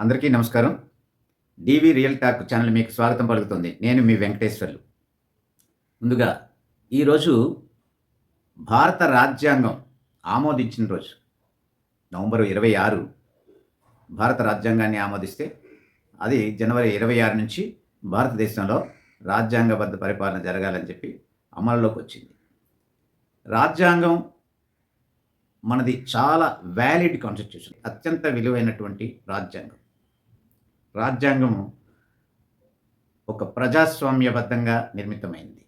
అందరికీ నమస్కారం. డివి real talk channel మీకు స్వాగతం పలుకుతుంది. నేను మీ వెంకటేశ్వర్లు. ముందుగా ఈరోజు భారత రాజ్యాంగం ఆమోదించిన రోజు. నవంబర్ ఇరవై ఆరు. భారత రాజ్యాంగాన్ని ఆమోదిస్తే అది జనవరి ఇరవై ఆరు నుంచి భారతదేశంలో రాజ్యాంగబద్ధ పరిపాలన జరగాలని చెప్పి అమలులోకి వచ్చింది. రాజ్యాంగం మనది చాలా వ్యాలిడ్ కాన్స్టిట్యూషన్ అత్యంత విలువైనటువంటి రాజ్యాంగం. రాజ్యాంగము ఒక ప్రజాస్వామ్యబద్ధంగా నిర్మితమైంది.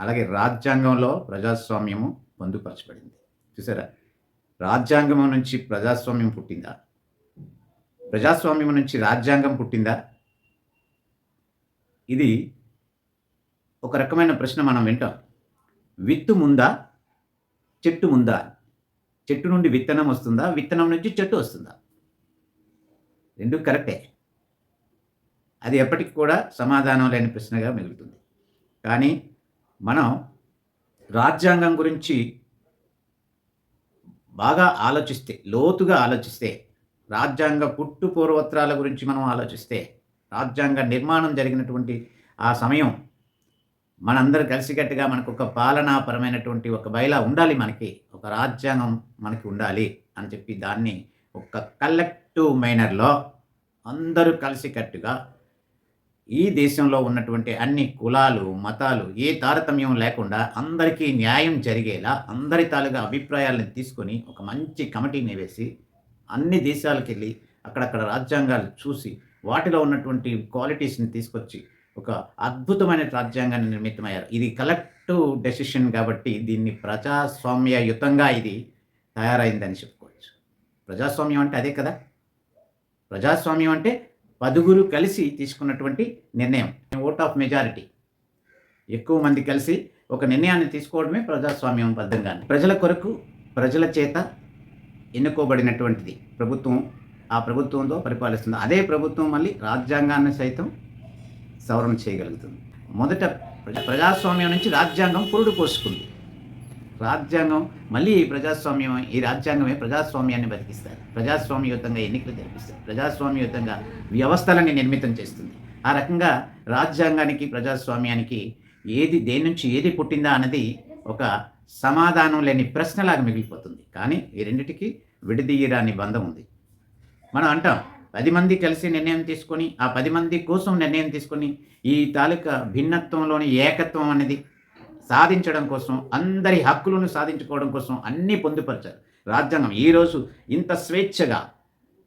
అలాగే రాజ్యాంగంలో ప్రజాస్వామ్యము పొందుపరచబడింది. చూసారా? రాజ్యాంగం నుంచి ప్రజాస్వామ్యం పుట్టిందా? ప్రజాస్వామ్యం నుంచి రాజ్యాంగం పుట్టిందా? ఇది ఒక రకమైన ప్రశ్న మనం వింటాం. విత్తు ముందా? చెట్టు ముందా? చెట్టు నుండి విత్తనం వస్తుందా? విత్తనం నుంచి చెట్టు వస్తుందా? రెండు కరెక్టే. అది ఎప్పటికి కూడా సమాధానం లేని ప్రశ్నగా మిగులుతుంది కానీ మనం రాజ్యాంగం గురించి బాగా ఆలోచిస్తే లోతుగా ఆలోచిస్తే రాజ్యాంగ పుట్టు పూర్వత్రాల గురించి మనం ఆలోచిస్తే రాజ్యాంగ నిర్మాణం జరిగినటువంటి ఆ సమయం మనందరూ కలిసికట్టుగా మనకు ఒక పాలనాపరమైనటువంటి ఒక బయలా ఉండాలి మనకి ఒక రాజ్యాంగం మనకి ఉండాలి అని చెప్పి దాన్ని ఒక కలెక్టివ్ మైనర్లో అందరూ కలిసికట్టుగా ఈ దేశంలో ఉన్నటువంటి అన్ని కులాలు మతాలు ఏ తారతమ్యం లేకుండా అందరికీ న్యాయం జరిగేలా అందరి తాలుగా అభిప్రాయాలను తీసుకొని ఒక మంచి కమిటీని వేసి అన్ని దేశాలకు వెళ్ళి అక్కడక్కడ రాజ్యాంగాలు చూసి వాటిలో ఉన్నటువంటి క్వాలిటీస్ని తీసుకొచ్చి ఒక అద్భుతమైన రాజ్యాంగాన్ని నిర్మితమయ్యారు. ఇది కలెక్టివ్ డెసిషన్ కాబట్టి దీన్ని ప్రజాస్వామ్యయుతంగా ఇది తయారైందని చెప్తారు ప్రజాస్వామ్యం అంటే అదే కదా? ప్రజాస్వామ్యం అంటే పదుగురు కలిసి తీసుకున్నటువంటి నిర్ణయం ఓట్ ఆఫ్ మెజారిటీ. ఎక్కువ మంది కలిసి ఒక నిర్ణయాన్ని తీసుకోవడమే ప్రజాస్వామ్యం బద్ధంగా ప్రజల కొరకు ప్రజల చేత ఎన్నుకోబడినటువంటిది ప్రభుత్వం ఆ ప్రభుత్వంతో పరిపాలిస్తుంది. అదే ప్రభుత్వం మళ్ళీ రాజ్యాంగాన్ని సైతం సవరణ చేయగలుగుతుంది. మొదట ప్రజాస్వామ్యం నుంచి రాజ్యాంగం పురుడు పోసుకుంది. రాజ్యాంగం మళ్ళీ ఈ ప్రజాస్వామ్యం ఈ రాజ్యాంగమే ప్రజాస్వామ్యాన్ని బతికిస్తారు ప్రజాస్వామ్యయుతంగా ఎన్నికలు జరిపిస్తారు ప్రజాస్వామ్యయుతంగా వ్యవస్థలని నిర్మితం చేస్తుంది. ఆ రకంగా రాజ్యాంగానికి ప్రజాస్వామ్యానికి ఏది దేని నుంచి ఏది పుట్టిందా అన్నది ఒక సమాధానం లేని ప్రశ్నలాగా మిగిలిపోతుంది. కానీ ఈ రెండిటికి విడదీయరాని బంధం ఉంది. మనం అంటాం పది మంది కలిసి నిర్ణయం తీసుకొని ఆ పది మంది కోసం నిర్ణయం తీసుకొని ఈ తాలూకా భిన్నత్వంలోని ఏకత్వం అనేది సాధించడం కోసం అందరి హక్కులను సాధించుకోవడం కోసం అన్నీ పొందుపరిచారు. రాజ్యాంగం ఈరోజు ఇంత స్వేచ్ఛగా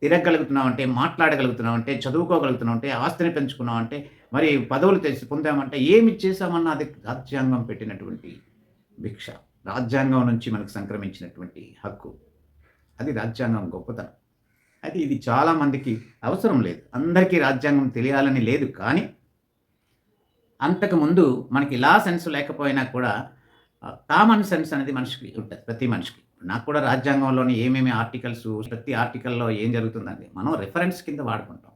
తిరగలుగుతున్నామంటే మాట్లాడగలుగుతున్నామంటే చదువుకోగలుగుతున్నామంటే ఆస్తిని పెంచుకున్నామంటే మరి పదవులు తెచ్చి పొందామంటే ఏమి చేశామన్నా అది రాజ్యాంగం పెట్టినటువంటి భిక్ష. రాజ్యాంగం నుంచి మనకు సంక్రమించినటువంటి హక్కు. అది రాజ్యాంగం గొప్పతనం. అయితే ఇది చాలామందికి అవసరం లేదు. అందరికీ రాజ్యాంగం తెలియాలని లేదు కానీ అంతకుముందు మనకి లా సెన్స్ లేకపోయినా కూడా కామన్ సెన్స్ అనేది మనిషికి ఉంటుంది ప్రతి మనిషికి. నాకు కూడా రాజ్యాంగంలోని ఏమేమి ఆర్టికల్స్ ప్రతి ఆర్టికల్లో ఏం జరుగుతుందండి మనం రిఫరెన్స్ కింద వాడుకుంటాం.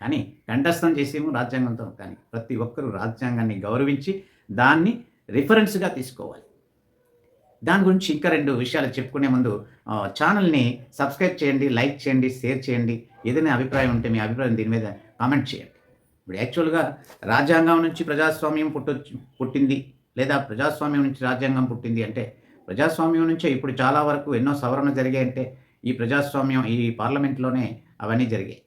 కానీ కంఠస్థం చేసేమో రాజ్యాంగంతో కానీ ప్రతి ఒక్కరూ రాజ్యాంగాన్ని గౌరవించి దాన్ని రిఫరెన్స్గా తీసుకోవాలి. దాని గురించి ఇంకా రెండు విషయాలు చెప్పుకునే ముందు ఛానల్ని సబ్స్క్రైబ్ చేయండి లైక్ చేయండి షేర్ చేయండి. ఏదైనా అభిప్రాయం ఉంటే మీ అభిప్రాయం దీని మీద కామెంట్ చేయండి. ఇప్పుడు యాక్చువల్గా రాజ్యాంగం నుంచి ప్రజాస్వామ్యం పుట్టొచ్చు పుట్టింది లేదా ప్రజాస్వామ్యం నుంచి రాజ్యాంగం పుట్టింది అంటే ప్రజాస్వామ్యం నుంచే ఇప్పుడు చాలా వరకు ఎన్నో సవరణ జరిగాయంటే ఈ ప్రజాస్వామ్యం ఈ పార్లమెంట్లోనే అవన్నీ జరిగాయి.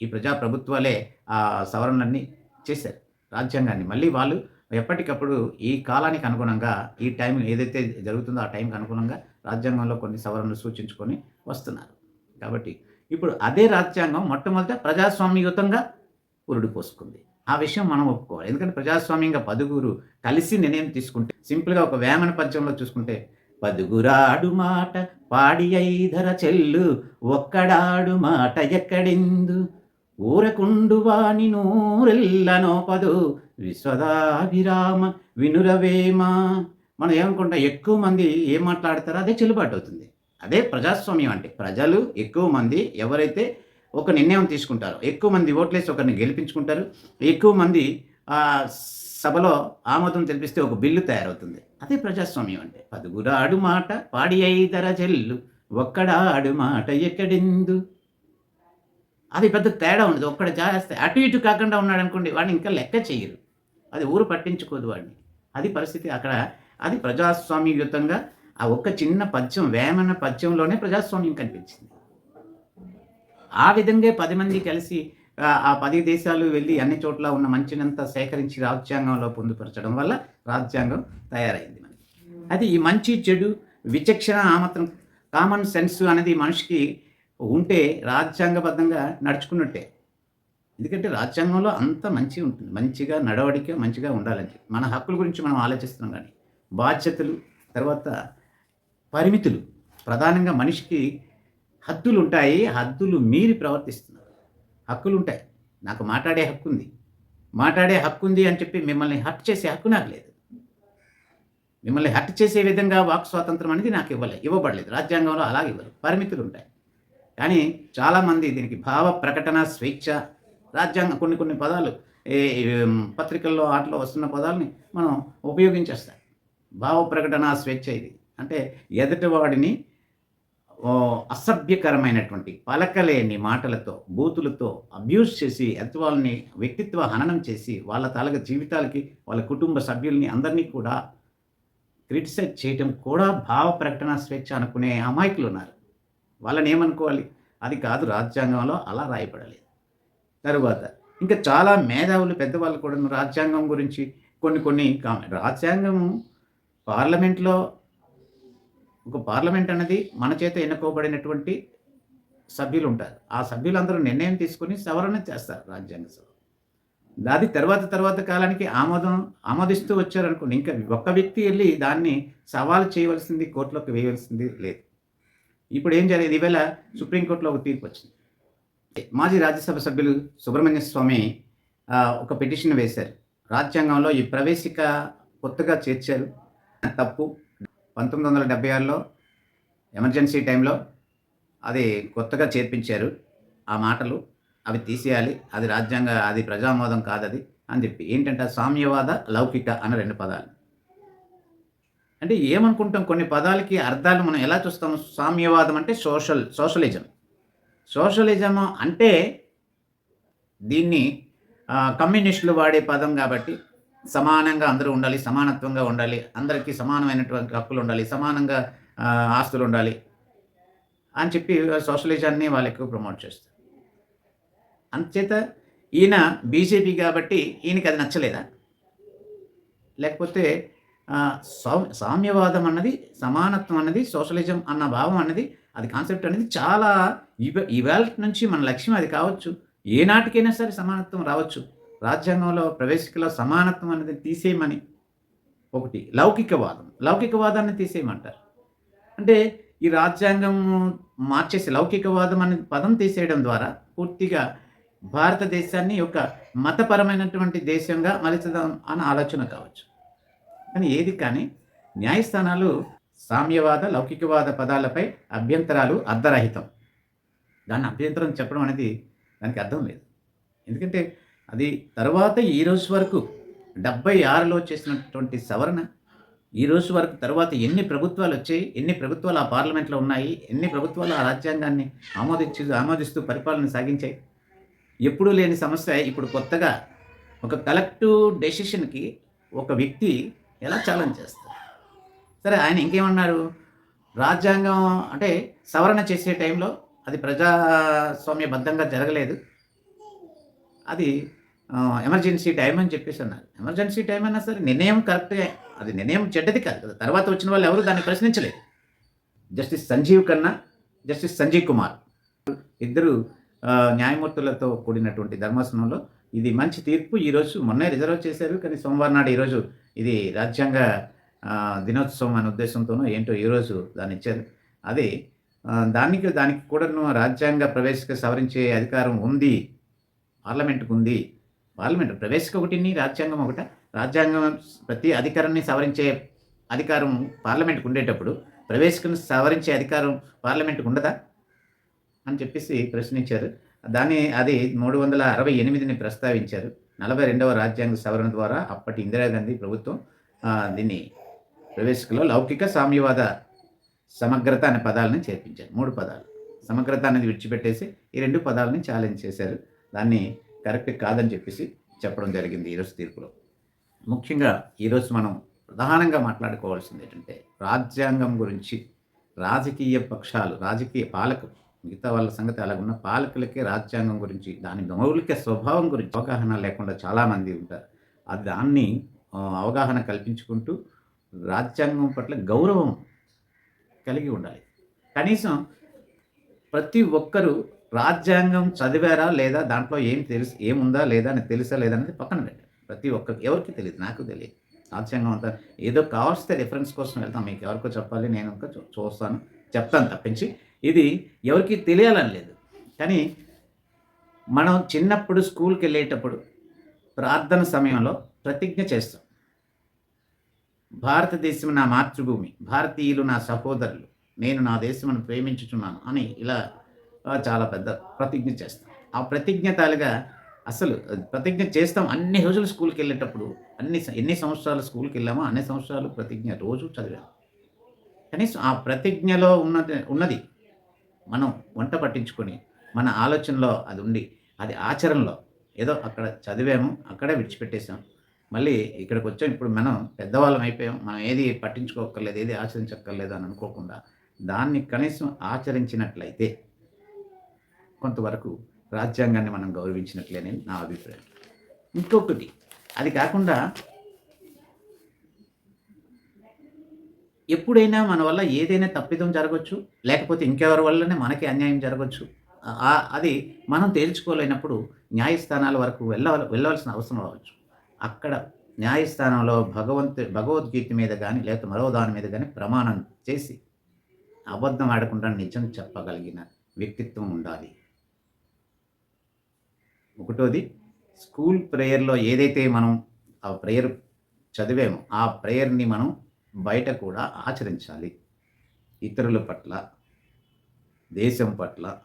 ఈ ప్రజా ప్రభుత్వాలే ఆ సవరణలన్నీ చేశారు రాజ్యాంగాన్ని. మళ్ళీ వాళ్ళు ఎప్పటికప్పుడు ఈ కాలానికి అనుగుణంగా ఈ టైం ఏదైతే జరుగుతుందో ఆ టైంకి అనుగుణంగా రాజ్యాంగంలో కొన్ని సవరణలు సూచించుకొని వస్తున్నారు. కాబట్టి ఇప్పుడు అదే రాజ్యాంగం మొట్టమొదట ప్రజాస్వామ్యయుతంగా పురుడు పోసుకుంది. ఆ విషయం మనం ఒప్పుకోవాలి. ఎందుకంటే ప్రజాస్వామ్యంగా పదుగురు కలిసి నిర్ణయం తీసుకుంటే సింపుల్గా ఒక వేమన పద్యంలో చూసుకుంటే పదుగురాడు మాట పాడి ఐధర చెల్లు ఒక్కడాడు మాట ఎక్కడిందు? ఊరకుండు వాణి నూరెల్లనోపదు విశ్వదాభిరామ వినురవేమా. మనం ఏమనుకుంటాం ఎక్కువ మంది ఏం మాట్లాడతారో అదే చెల్లుబాటు అవుతుంది. అదే ప్రజాస్వామ్యం అంటే ప్రజలు ఎక్కువ మంది ఎవరైతే ఒక నిర్ణయం తీసుకుంటారు. ఎక్కువ మంది ఓట్లేసి ఒకరిని గెలిపించుకుంటారు. ఎక్కువ మంది సభలో ఆమోదం తెలిపిస్తే ఒక బిల్లు తయారవుతుంది. అదే ప్రజాస్వామ్యం అంటే. పదుగురాడు మాట పాడి ఐదర చెల్లు ఒక్కడాడు మాట ఎక్కడెందు? అది పెద్ద తేడా ఉండదు. ఒక్కడ జాస్తే అటు ఇటు కాకుండా ఉన్నాడు అనుకోండి వాడిని ఇంకా లెక్క చేయరు. అది ఊరు పట్టించుకోదు వాడిని. అది పరిస్థితి అక్కడ. అది ప్రజాస్వామ్యయుతంగా ఆ ఒక్క చిన్న పద్యం వేమన పద్యంలోనే ప్రజాస్వామ్యం కనిపించింది. ఆ విధంగా పది మంది కలిసి ఆ, పది దేశాలు వెళ్ళి అన్ని చోట్ల ఉన్న మంచినంతా సేకరించి రాజ్యాంగంలో పొందుపరచడం వల్ల రాజ్యాంగం తయారైంది మనకి. అది ఈ మంచి చెడు విచక్షణ ఆ మాత్రం కామన్ సెన్స్ అనేది మనిషికి ఉంటే రాజ్యాంగబద్ధంగా నడుచుకున్నట్టే. ఎందుకంటే రాజ్యాంగంలో అంత మంచి ఉంటుంది. మంచిగా నడవడిక మంచిగా ఉండాలని చెప్పి. మన హక్కుల గురించి మనం ఆలోచిస్తున్నాం కానీ బాధ్యతలు తర్వాత పరిమితులు. ప్రధానంగా మనిషికి హద్దులు ఉంటాయి హద్దులు మీరి ప్రవర్తిస్తున్నారు. హక్కులు ఉంటాయి నాకు మాట్లాడే హక్కు ఉంది మాట్లాడే హక్కు ఉంది అని చెప్పి మిమ్మల్ని హర్ట్ చేసే హక్కు నాకు లేదు. మిమ్మల్ని హర్ట్ చేసే విధంగా వాక్ స్వాతంత్రం అనేది నాకు ఇవ్వలేదు ఇవ్వబడలేదు. రాజ్యాంగంలో అలాగే ఇవ్వరు. పరిమితులు ఉంటాయి కానీ చాలామంది దీనికి భావ ప్రకటన స్వేచ్ఛ రాజ్యాంగం కొన్ని కొన్ని పదాలు పత్రికల్లో ఆటలో వస్తున్న పదాలని మనం ఉపయోగించేస్తాం భావ ప్రకటన స్వేచ్ఛ ఇది. అంటే ఎదుటివాడిని ఓ, అసభ్యకరమైనటువంటి పలకలేని మాటలతో బూతులతో అబ్యూస్ చేసి ఎంత వాళ్ళని వ్యక్తిత్వ హననం చేసి వాళ్ళ తాలూకా జీవితాలకి వాళ్ళ కుటుంబ సభ్యుల్ని అందరినీ కూడా క్రిటిసైజ్ చేయటం కూడా భావ ప్రకటన స్వేచ్ఛ అనుకునే అమాయకులు ఉన్నారు. వాళ్ళని ఏమనుకోవాలి? అది కాదు రాజ్యాంగంలో అలా రాయబడలేదు. తరువాత ఇంకా చాలా మేధావులు పెద్దవాళ్ళు కూడా రాజ్యాంగం గురించి కొన్ని కొన్ని రాజ్యాంగం పార్లమెంట్లో ఒక పార్లమెంట్ అనేది మన చేత ఎన్నుకోబడినటువంటి సభ్యులు ఉంటారు ఆ సభ్యులందరూ నిర్ణయం తీసుకొని సవరణ చేస్తారు రాజ్యాంగ సభ. అది తర్వాత తర్వాత కాలానికి ఆమోదం ఆమోదిస్తూ వచ్చారనుకోండి. ఇంకా ఒక్క వ్యక్తి వెళ్ళి దాన్ని సవాలు చేయవలసింది కోర్టులోకి వేయవలసింది లేదు. ఇప్పుడు ఏం జరిగింది? ఈవేళ సుప్రీంకోర్టులో ఒక తీర్పు వచ్చింది. మాజీ రాజ్యసభ సభ్యులు సుబ్రహ్మణ్య స్వామి ఒక పిటిషన్ వేశారు. రాజ్యాంగంలో ఈ ప్రవేశిక కొత్తగా చేర్చారు. తప్పు. పంతొమ్మిది వందల డెబ్బై ఆరులో ఎమర్జెన్సీ టైంలో అది కొత్తగా చేర్పించారు. ఆ మాటలు అవి తీసేయాలి. అది రాజ్యాంగ అది ప్రజామోదం కాదది అని చెప్పి. ఏంటంటే సామ్యవాద లౌకిక అన్న రెండు పదాలు. అంటే ఏమనుకుంటాం? కొన్ని పదాలకి అర్థాలు మనం ఎలా చూస్తాము? సామ్యవాదం అంటే సోషల్ సోషలిజం. సోషలిజం అంటే దీన్ని కమ్యూనిస్టులు వాడే పదం కాబట్టి సమానంగా అందరూ ఉండాలి సమానత్వంగా ఉండాలి అందరికీ సమానమైనటువంటి హక్కులు ఉండాలి సమానంగా ఆస్తులు ఉండాలి అని చెప్పి సోషలిజాన్ని వాళ్ళు ఎక్కువ ప్రమోట్ చేస్తారు. అంతచేత ఈయన బీజేపీ కాబట్టి ఈయనకి అది నచ్చలేదా? లేకపోతే సామ్యవాదం అన్నది సమానత్వం అన్నది సోషలిజం అన్న భావం అన్నది అది కాన్సెప్ట్ అనేది చాలా ఇవ ఇవాళ నుంచి మన లక్ష్యం అది కావచ్చు. ఏ నాటికైనా సరే సమానత్వం రావచ్చు. రాజ్యాంగంలో ప్రవేశికలో సమానత్వం అనేది తీసేయమని ఒకటి. లౌకికవాదం. లౌకికవాదాన్ని తీసేయమంటారు. అంటే ఈ రాజ్యాంగం మార్చేసి లౌకికవాదం అనే పదం తీసేయడం ద్వారా పూర్తిగా భారతదేశాన్ని ఒక మతపరమైనటువంటి దేశంగా మలచుదాం అన్న ఆలోచన కావచ్చు. కానీ ఏది కానీ న్యాయస్థానాలు సామ్యవాద లౌకికవాద పదాలపై అభ్యంతరాలు అర్ధరహితం. దాన్ని అభ్యంతరం చెప్పడం అనేది దానికి అర్థం లేదు. ఎందుకంటే అది తర్వాత ఈ రోజు వరకు డెబ్బై ఆరులో చేసినటువంటి సవరణ ఈ రోజు వరకు తర్వాత ఎన్ని ప్రభుత్వాలు వచ్చాయి ఎన్ని ప్రభుత్వాలు ఆ పార్లమెంట్లో ఉన్నాయి ఎన్ని ప్రభుత్వాలు ఆ రాజ్యాంగాన్ని ఆమోదించు ఆమోదిస్తూ పరిపాలన సాగించాయి. ఎప్పుడూ లేని సమస్య ఇప్పుడు కొత్తగా ఒక కలెక్టివ్ డెసిషన్కి ఒక వ్యక్తి ఎలా ఛాలెంజ్ చేస్తారు? సరే ఆయన ఇంకేమన్నారు? రాజ్యాంగం అంటే సవరణ చేసే టైంలో అది ప్రజాస్వామ్యబద్ధంగా జరగలేదు. అది ఎమర్జెన్సీ టైం అని చెప్పేసి అన్నారు. ఎమర్జెన్సీ టైం అన్నా సరే నిర్ణయం కరెక్ట్గా అది నిర్ణయం చెడ్డది కాదు కదా. తర్వాత వచ్చిన వాళ్ళు ఎవరు దాన్ని ప్రశ్నించలేదు. జస్టిస్ సంజీవ్ కన్నా జస్టిస్ సంజీవ్ కుమార్ ఇద్దరు న్యాయమూర్తులతో కూడినటువంటి ధర్మాసనంలో ఇది మంచి తీర్పు. ఈరోజు మొన్నే రిజర్వ్ చేశారు. కానీ సోమవారం నాడు ఈరోజు ఇది రాజ్యాంగ దినోత్సవం అనే ఉద్దేశంతోనూ ఏంటో ఈరోజు దాన్ని ఇచ్చారు. అది దానికి దానికి కూడాను రాజ్యాంగ ప్రవేశిక సవరించే అధికారం ఉంది. పార్లమెంట్కు ఉంది పార్లమెంట్. ప్రవేశిక ఒకటిని రాజ్యాంగం ఒకట. రాజ్యాంగం ప్రతి అధికారాన్ని సవరించే అధికారం పార్లమెంట్కి ఉండేటప్పుడు ప్రవేశికను సవరించే అధికారం పార్లమెంట్కి ఉండదా అని చెప్పేసి ప్రశ్నించారు. దాన్ని అది మూడు వందల అరవై ఎనిమిదిని ప్రస్తావించారు. నలభై రెండవ రాజ్యాంగ సవరణ ద్వారా అప్పటి ఇందిరాగాంధీ ప్రభుత్వం దీన్ని ప్రవేశికలో లౌకిక సామ్యవాద సమగ్రత అనే పదాలను చేర్పించారు. మూడు పదాలు. సమగ్రత అనేది విడిచిపెట్టేసి ఈ రెండు పదాలని ఛాలెంజ్ చేశారు. దాన్ని కరెక్ట్ కాదని చెప్పేసి చెప్పడం జరిగింది ఈరోజు తీర్పులో. ముఖ్యంగా ఈరోజు మనం ప్రధానంగా మాట్లాడుకోవాల్సింది ఏంటంటే రాజ్యాంగం గురించి రాజకీయ పక్షాలు రాజకీయ పాలకులు మిగతా వాళ్ళ సంగతి అలాగున్న పాలకులకే రాజ్యాంగం గురించి దాని మౌలిక స్వభావం గురించి అవగాహన లేకుండా చాలామంది ఉంటారు. ఆ దాన్ని అవగాహన కల్పించుకుంటూ రాజ్యాంగం పట్ల గౌరవం కలిగి ఉండాలి. కనీసం ప్రతి ఒక్కరూ రాజ్యాంగం చదివారా లేదా దాంట్లో ఏం తెలుసు ఏముందా లేదా అని తెలుసా లేదా అనేది పక్కన పెట్టారు ప్రతి ఒక్కరికి ఎవరికి తెలియదు నాకు తెలియదు. రాజ్యాంగం అంతా ఏదో కావాల్సితే రిఫరెన్స్ కోసం వెళ్తాం. మీకు ఎవరికో చెప్పాలి నేను ఇంకా చూస్తాను. చెప్తాను తప్పించి. ఇది ఎవరికి తెలియాలని లేదు. కానీ మనం చిన్నప్పుడు స్కూల్కి వెళ్ళేటప్పుడు ప్రార్థన సమయంలో ప్రతిజ్ఞ చేస్తాం. భారతదేశం నా మాతృభూమి భారతీయులు నా సహోదరులు నేను నా దేశమును ప్రేమించుచున్నాను అని ఇలా చాలా పెద్ద ప్రతిజ్ఞ చేస్తాం. ఆ ప్రతిజ్ఞ తాలుగా అసలు ప్రతిజ్ఞ చేస్తాం. అన్ని రోజులు స్కూల్కి వెళ్ళేటప్పుడు అన్ని ఎన్ని సంవత్సరాలు స్కూల్కి వెళ్ళామో అన్ని సంవత్సరాలు ప్రతిజ్ఞ రోజు చదివాం. కనీసం ఆ ప్రతిజ్ఞలో ఉన్నది ఉన్నది మనం వంట పట్టించుకొని మన ఆలోచనలో అది ఉండి అది ఆచరణలో ఏదో అక్కడ చదివాము అక్కడే విడిచిపెట్టేసాం మళ్ళీ ఇక్కడికి వచ్చాం. ఇప్పుడు మనం పెద్దవాళ్ళం అయిపోయాం. మనం ఏది పట్టించుకోకర్లేదు ఏది ఆచరించక్కర్లేదు అని అనుకోకుండా దాన్ని కనీసం ఆచరించినట్లయితే కొంతవరకు రాజ్యాంగాన్ని మనం గౌరవించినట్లేనే నా అభిప్రాయం. ఇంకొకటి అది కాకుండా ఎప్పుడైనా మన వల్ల ఏదైనా తప్పిదం జరగవచ్చు లేకపోతే ఇంకెవరి వల్లనే మనకి అన్యాయం జరగవచ్చు అది మనం తేల్చుకోలేనప్పుడు న్యాయస్థానాల వరకు వెళ్ళ వెళ్ళవలసిన అవసరం రావచ్చు. అక్కడ న్యాయస్థానంలో భగవంతు భగవద్గీత మీద కానీ లేకపోతే మరో దాని మీద కానీ ప్రమాణం చేసి అబద్ధం ఆడకుండా నిజం చెప్పగలిగిన వ్యక్తిత్వం ఉండాలి. ఒకటోది స్కూల్ ప్రేయర్లో ఏదైతే మనం ఆ ప్రేయర్ చదివామో ఆ ప్రేయర్ని మనం బయట కూడా ఆచరించాలి. ఇతరుల పట్ల దేశం పట్ల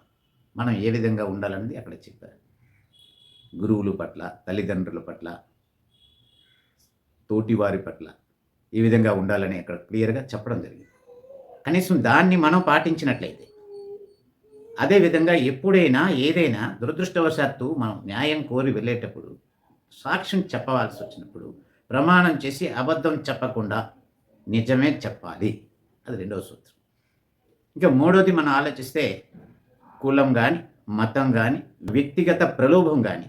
మనం ఏ విధంగా ఉండాలనేది అక్కడ చెప్పారు. గురువుల పట్ల తల్లిదండ్రుల పట్ల తోటివారి పట్ల ఈ విధంగా ఉండాలని అక్కడ క్లియర్గా చెప్పడం జరిగింది. కనీసం దాన్ని మనం పాటించినట్లయితే అదేవిధంగా ఎప్పుడైనా ఏదైనా దురదృష్టవశాత్తు మనం న్యాయం కోరి వెళ్ళేటప్పుడు సాక్ష్యం చెప్పవలసి వచ్చినప్పుడు ప్రమాణం చేసి అబద్ధం చెప్పకుండా నిజమే చెప్పాలి. అది రెండవ సూత్రం. ఇంకా మూడోది మనం ఆలోచిస్తే కులం కానీ మతం కానీ వ్యక్తిగత ప్రలోభం కానీ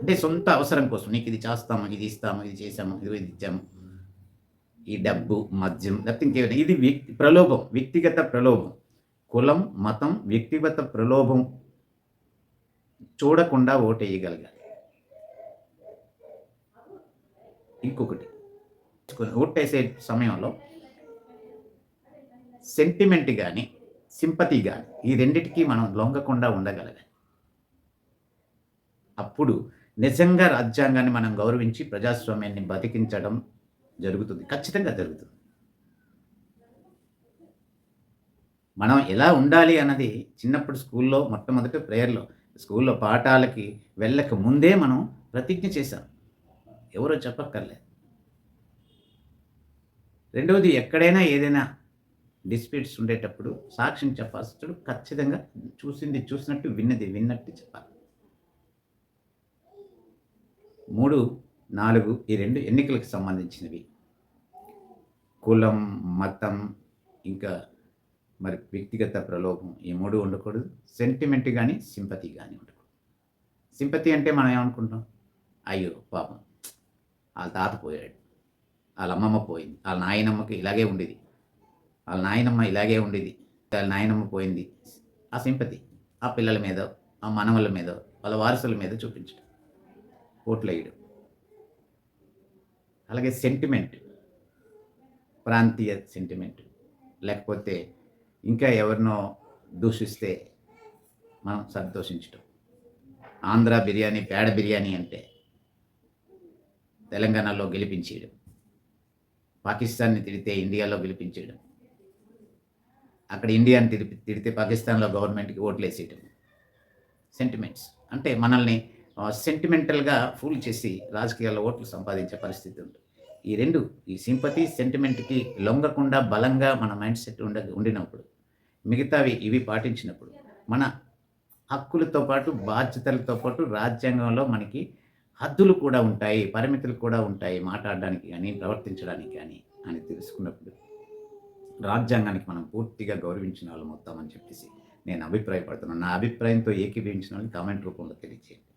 అంటే సొంత అవసరం కోసం నీకు ఇది చేస్తాము ఇది ఇస్తాము ఇది చేసాము ఇది ఇది ఇచ్చాము. ఈ డబ్బు మద్యం లేకపోతే ఇంకేమైనా. ఇది వ్యక్తి ప్రలోభం వ్యక్తిగత ప్రలోభం. కులం మతం వ్యక్తిగత ప్రలోభం చూడకుండా ఓటేయగలగాలి. ఇంకొకటి ఓటేసే సమయంలో సెంటిమెంట్ కానీ సింపతి కానీ ఈ రెండిటికి మనం లొంగకుండా ఉండగలగాలి. అప్పుడు నిజంగా రాజ్యాంగాన్ని మనం గౌరవించి ప్రజాస్వామ్యాన్ని బతికించడం జరుగుతుంది. ఖచ్చితంగా జరుగుతుంది. మనం ఎలా ఉండాలి అన్నది చిన్నప్పుడు స్కూల్లో మొట్టమొదటి ప్రేయర్లో స్కూల్లో పాఠాలకి వెళ్ళక ముందే మనం ప్రతిజ్ఞ చేశాం. ఎవరో చెప్పక్కర్లేదు. రెండవది ఎక్కడైనా ఏదైనా డిస్ప్యూట్స్ ఉండేటప్పుడు సాక్ష్యం చెప్పాల్సి ఖచ్చితంగా చూసింది చూసినట్టు విన్నది విన్నట్టు చెప్పాలి. మూడు నాలుగు ఈ రెండు ఎన్నికలకు సంబంధించినవి. కులం మతం ఇంకా మరి వ్యక్తిగత ప్రలోభం ఈ మూడు ఉండకూడదు. సెంటిమెంట్ కానీ సింపతి కానీ ఉండకూడదు. సింపతి అంటే మనం ఏమనుకుంటాం? అయ్యో పాపం. వాళ్ళ తాత పోయాడు. వాళ్ళ అమ్మమ్మ పోయింది. వాళ్ళ నాయనమ్మకి ఇలాగే ఉండేది. వాళ్ళ నాయనమ్మ ఇలాగే ఉండేది. వాళ్ళ నాయనమ్మ పోయింది. ఆ సింపతి ఆ పిల్లల మీద ఆ మనవల మీద వాళ్ళ వారసుల మీద చూపించడం. ఓట్లు వేయడం అలాగే సెంటిమెంట్ ప్రాంతీయ సెంటిమెంట్ లేకపోతే ఇంకా ఎవరినో దూషిస్తే మనం సంతోషించటం. ఆంధ్ర బిర్యానీ పేడ బిర్యానీ అంటే తెలంగాణలో గెలిపించేయడం. పాకిస్తాన్ని తిడితే ఇండియాలో గెలిపించేయడం. అక్కడ ఇండియాని తిరిపి తిడితే పాకిస్తాన్లో గవర్నమెంట్కి ఓట్లు వేసేయడం సెంటిమెంట్స్ అంటే మనల్ని సెంటిమెంటల్గా ఫూల్ చేసి రాజకీయాల్లో ఓట్లు సంపాదించే పరిస్థితి ఉంటుంది. ఈ రెండు ఈ సింపతి సెంటిమెంట్కి లొంగకుండా బలంగా మన మైండ్ సెట్ ఉండ ఉండినప్పుడు మిగతావి ఇవి పాటించినప్పుడు మన హక్కులతో పాటు బాధ్యతలతో పాటు రాజ్యాంగంలో మనకి హద్దులు కూడా ఉంటాయి పరిమితులు కూడా ఉంటాయి మాట్లాడడానికి కానీ ప్రవర్తించడానికి కానీ అని తెలుసుకున్నప్పుడు రాజ్యాంగానికి మనం పూర్తిగా గౌరవించిన వాళ్ళు మొత్తం అని చెప్పేసి నేను అభిప్రాయపడుతున్నాను. నా అభిప్రాయంతో ఏకీభవించిన వాళ్ళని కామెంట్ రూపంలో తెలియచేయండి